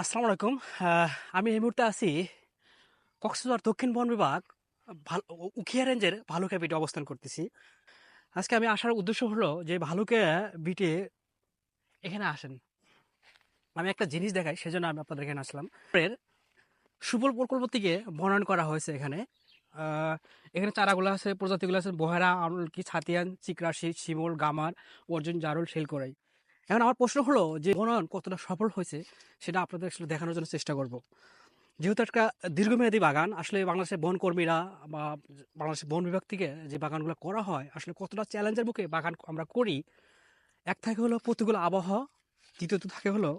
আসসালামু আলাইকুম আমি এই মুহূর্তে আছি কক্সবাজার দক্ষিণ বন বিভাগ, ভালো উখিয়া রেঞ্জের ভালুকা বিটে অবস্থান করতেছি। আজকে আমি আসার উদ্দেশ্য হলো যে ভালুকা বিটে এখানে আসেন। আমি একটা জিনিস দেখাই, সেজন্য আমি আপনাদের এখানে আসলাম। এর সুফল প্রকল্প থেকে বনায়ন করা হয়েছে এখানে। এখানে চারাগুলো আছে, প্রজাতিগুলো আছে, বহেরা, আমলকি, ছাতিয়ান চিকরাশি শিমল, গামার, অর্জুন, জারুল শেলকরাই এখন আমার প্রশ্ন হলো যে বনায়ন কতটা সফল হয়েছে সেটা আপনাদের আসলে দেখানোর জন্য চেষ্টা করব। যেহেতু একটা দীর্ঘমেয়াদী বাগান, আসলে বাংলাদেশের বন কর্মীরা বা বাংলাদেশের বন বিভাগ থেকে যে বাগানগুলো করা হয়, আসলে কতটা চ্যালেঞ্জের মুখে বাগান আমরা করি, এক থাকে হলো প্রতিকূল আবহাওয়া, দ্বিতীয়ত থাকে হলো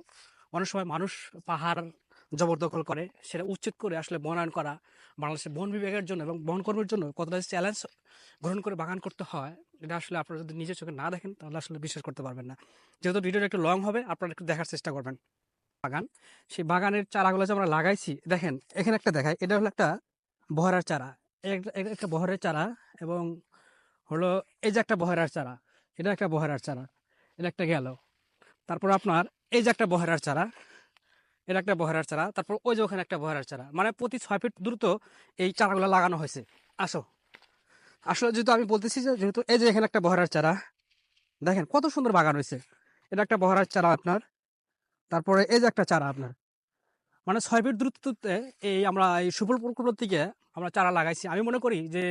অনেক সময় মানুষ পাহাড় জবরদখল করে। সেটা উচ্ছেদ করে আসলে বনায়ন করা বাংলাদেশের বন বিভাগের জন্য এবং বন কর্মীর জন্য কতটা চ্যালেঞ্জ গ্রহণ করে বাগান করতে হয়, এটা আসলে আপনারা যদি নিজের চোখে না দেখেন, তাহলে আসলে বিশ্বাস করতে পারবেন না। যেহেতু ভিডিওটা একটু লং হবে, আপনারা একটু দেখার চেষ্টা করবেন। বাগান, সেই বাগানের চারাগুলো যে আমরা লাগাইছি, দেখেন, এখানে একটা দেখায় এটা হলো একটা বহরার চারা। একটা বহরের চারা এবং হলো এই যে একটা বহরার চারা, এটা একটা বহরার চারা, এটা একটা গেল। তারপর আপনার এই যে একটা বহরার চারা এটা একটা বহরার চারা, তারপর ওই যে ওখানে একটা বহরার চারা। মানে প্রতি ছয় ফিট দ্রুত এই চারাগুলো লাগানো হয়েছে। আসো। আসলে যেহেতু আমি বলতেছি যে, যেহেতু এই যে এখানে একটা বহরার চারা, দেখেন কত সুন্দর বাগান হয়েছে। এটা একটা বহরার চারা আপনার। তারপরে এই যে একটা চারা আপনার। মানে ছয় ফিট দ্রুততে এই আমরা এই সুফল প্রকল্প থেকে আমরা চারা লাগাইছি। আমি মনে করি যে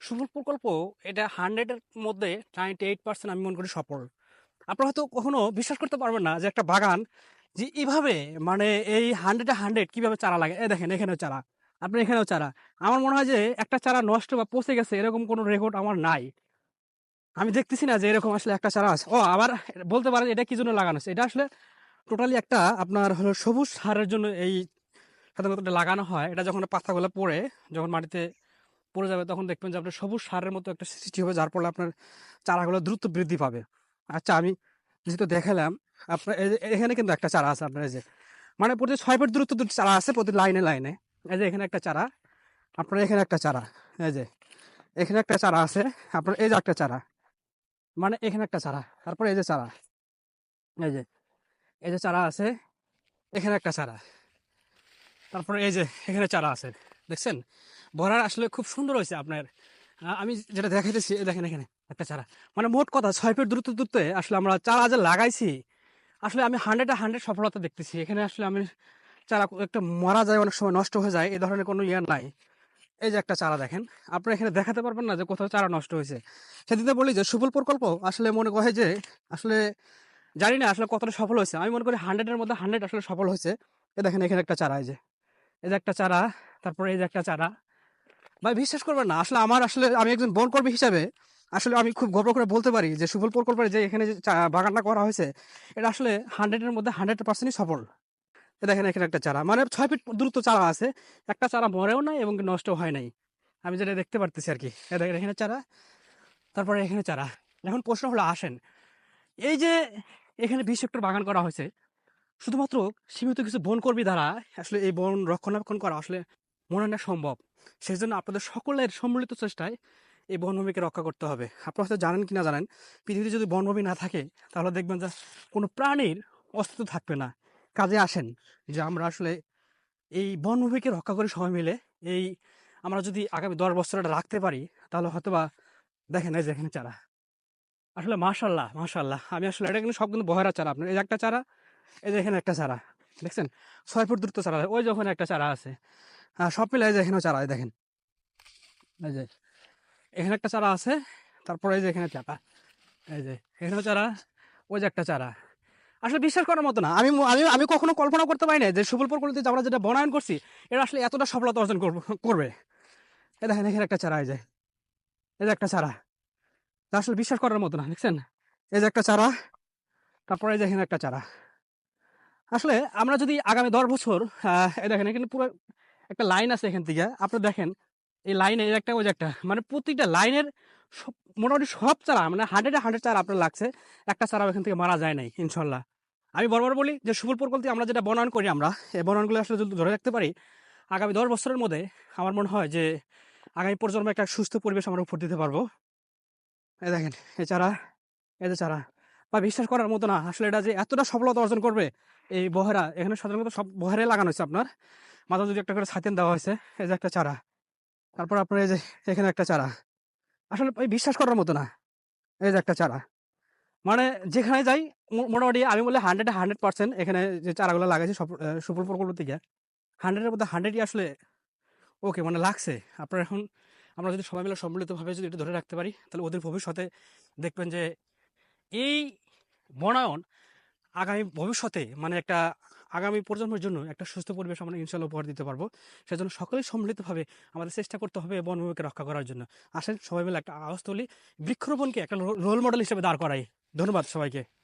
সুফল প্রকল্প এটা হান্ড্রেডের মধ্যে নাইনটি এইট পার্সেন্ট আমি মনে করি সফল। আপনারা হয়তো কখনো বিশ্বাস করতে পারবেন না যে একটা বাগান যে এইভাবে মানে এই হান্ড্রেডে হান্ড্রেড কীভাবে চারা লাগে? এ দেখেন, এখানেও চারা। আপনি এখানেও চারা। আমার মনে হয় যে একটা চারা নষ্ট বা পচে গেছে এরকম কোনো রেকর্ড আমার নাই। আমি দেখতেছি না যে এরকম আসলে একটা চারা আছে। ও, আবার বলতে পারেন এটা কি জন্য লাগানো আছে এটা আসলে টোটালি একটা আপনার হলো সবুজ সারের জন্য এই সাধারণত লাগানো হয়। এটা যখন পাতাগুলো পড়ে, যখন মাটিতে পড়ে যাবে, তখন দেখবেন যে আপনার সবুজ সারের মতো একটা সৃষ্টি হবে, যার ফলে আপনার চারাগুলো দ্রুত বৃদ্ধি পাবে। আচ্ছা আমি যেহেতু দেখালাম আপনার এখানে কিন্তু একটা চারা আছে আপনার এই যে মানে প্রতি ছয় ফিট দূরত্ব দুটো চারা আছে প্রতি লাইনে লাইনে। এই যে এখানে একটা চারা, আপনার এখানে একটা চারা, এই যে, এখানে একটা চারা আছে, আপনার এই যে একটা চারা মানে এখানে একটা চারা, তারপর এই যে চারা, এই যে এই যে চারা আছে, এখানে একটা চারা, তারপরে এই যে এখানে চারা আছে, দেখছেন? ভরার আসলে খুব সুন্দর হয়েছে আপনার আমি যেটা দেখাইতেছি দেখেন এখানে একটা চারা মানে মোট কথা ছয় ফিট দূরত্ব দূরত্বে আসলে আমরা চারা যে লাগাইছি আসলে আমি হান্ড্রেডে হান্ড্রেড সফলতা দেখতেছি। এখানে আসলে আমি চারা একটা মারা যায় অনেক সময় নষ্ট হয়ে যায় এই ধরনের কোনো ইয়ে নাই। এই যে একটা চারা দেখেন, আপনারা এখানে দেখাতে পারবেন না যে কোথাও চারা নষ্ট হয়েছে। সেদিনে বলি যে সুফল প্রকল্প আসলে মনে করে যে আসলে জানি না আসলে কতটা সফল হয়েছে। আমি মনে করি হান্ড্রেডের মধ্যে হান্ড্রেড আসলে সফল হয়েছে। এ দেখেন এখানে একটা চারা, এই যে এই যে একটা চারা, তারপরে এই যে একটা চারা। ভাই, বিশ্বাস করবেন না, আসলে আমার আসলে আমি একজন বনকর্মী হিসাবে আসলে আমি খুব গর্ব করে বলতে পারি যে সুফল প্রকল্পের যে এখানে যে বাগানটা করা হয়েছে, এটা আসলে হান্ড্রেডের মধ্যে হান্ড্রেড পার্সেন্টই সফল। দেখেন এখানে একটা চারা মানে ছয় ফিট দূরত্ব চারা আছে, একটা চারা মরেও নাই এবং নষ্ট হয় নাই। আমি যেটা দেখতে পারতেছি আর কি দেখেন এখানে চারা, তারপরে এখানে চারা। এখন প্রশ্ন হলো, আসেন, এই যে এখানে বিশ হেক্টর বাগান করা হয়েছে, শুধুমাত্র সীমিত কিছু বনকর্মী দ্বারা আসলে এই বন রক্ষণাবেক্ষণ করা আসলে মনে না সম্ভব। সেই জন্য আপনাদের সকলের সম্মিলিত চেষ্টায় এই বনভূমিকে রক্ষা করতে হবে। আপনারা হয়তো জানেন কি না জানেন, পৃথিবীতে যদি বনভূমি না থাকে, তাহলে দেখবেন যে কোনো প্রাণীর অস্তিত্ব থাকবে না। কাজে আসেন। যে আমরা আসলে এই বনভূমিকে রক্ষা করে সবাই মিলে এই আমরা যদি আগামী দশ বছর এটা রাখতে পারি, তাহলে হয়তোবা দেখেন এই যে এখানে চারা। আসলে মাশাল্লাহ মাশাল্লাহ। আমি আসলে, এটা কিন্তু সব কিন্তু বহেরা চারা আপনার। এই একটা চারা, এই যে এখানে একটা চারা, দেখছেন? ছয় ফুট দূরত্ব চারা। ওই যে ওখানে একটা চারা আছে। হ্যাঁ সব মিলে এই যে এখানেও চারা দেখেন। এই যে এখানে একটা চারা আছে, তারপরে এই যে এখানে চারা, এই যে এখানেও চারা, ওই যে একটা চারা। আসলে বিশ্বাস করার মতো না। আমি আমি আমি কখনো কল্পনা করতে পারি না যে সুবল প্রকল্পতে আমরা যেটা বনায়ন করছি এটা আসলে এতটা সফলতা অর্জন করব- এই দেখেন, এখানে একটা চারা, এই যে এই যে একটা চারা। আসলে বিশ্বাস করার মতো না, দেখছেন? এই যে একটা চারা, তারপরে যে এখানে একটা চারা। আসলে আমরা যদি আগামী দশ বছর দেখেন, এখানে পুরো একটা লাইন আছে এখান থেকে, আপনি দেখেন এই লাইনে এই একটা, ওই একটা। মানে প্রতিটা লাইনের সব, মোটামুটি সব চারা মানে হান্ড্রেডে হান্ড্রেড চারা আপনার লাগছে, একটা চারা এখান থেকে মারা যায় নাই, ইনশাল্লাহ। আমি বরাবর বলি যে সুবল প্রকল্পে আমরা যেটা বনায়ন করি আমরা, এই বনায়নগুলো আসলে যদি ধরে রাখতে পারি, আগামী দশ বছরের মধ্যে আমার মনে হয় যে আগামী প্রজন্মে একটা সুস্থ পরিবেশ আমরা উপর দিতে পারব। এই দেখেন, এই চারা যে চারা। বা বিশ্বাস করার মতো না, আসলে এটা যে এতটা সফলতা অর্জন করবে, এই বহেরা, এখানে সাধারণত সব বহেরাই লাগানো হয়েছে আপনার। মাথা যদি একটা করে ছাতেন দেওয়া হয়েছে, এই যে একটা চারা। তারপর আপনার এই যে এখানে একটা চারা। আসলে ওই বিশ্বাস করার মতো না। এই যে একটা চারা। মানে যেখানে যাই মোটামুটি আমি বলে হান্ড্রেড হান্ড্রেড পার্সেন্ট এখানে যে চারাগুলো লাগাইছে সুফল প্রকল্প থেকে হান্ড্রেডের মধ্যে হান্ড্রেডই আসলে ওকে মানে লাগছে। আপনার এখন আমরা যদি সবাই মিলে সম্মিলিতভাবে যদি এটা ধরে রাখতে পারি, তাহলে ওদের ভবিষ্যতে দেখবেন যে এই বনায়ন আগামী ভবিষ্যতে মানে একটা আগামী প্রজন্মের জন্য একটা সুস্থ পরিবেশ আমরা ইনশাল্লাহ উপহার দিতে পারব। সেজন্য সকলেই সম্মিলিতভাবে আমাদের চেষ্টা করতে হবে বনভূমিকে রক্ষা করার জন্য। আসেন সবাই মিলে একটা আওয়াজ তুলি। বৃক্ষরোপণকে একটা রোল মডেল হিসেবে দাঁড় করাই। ধন্যবাদ সবাইকে।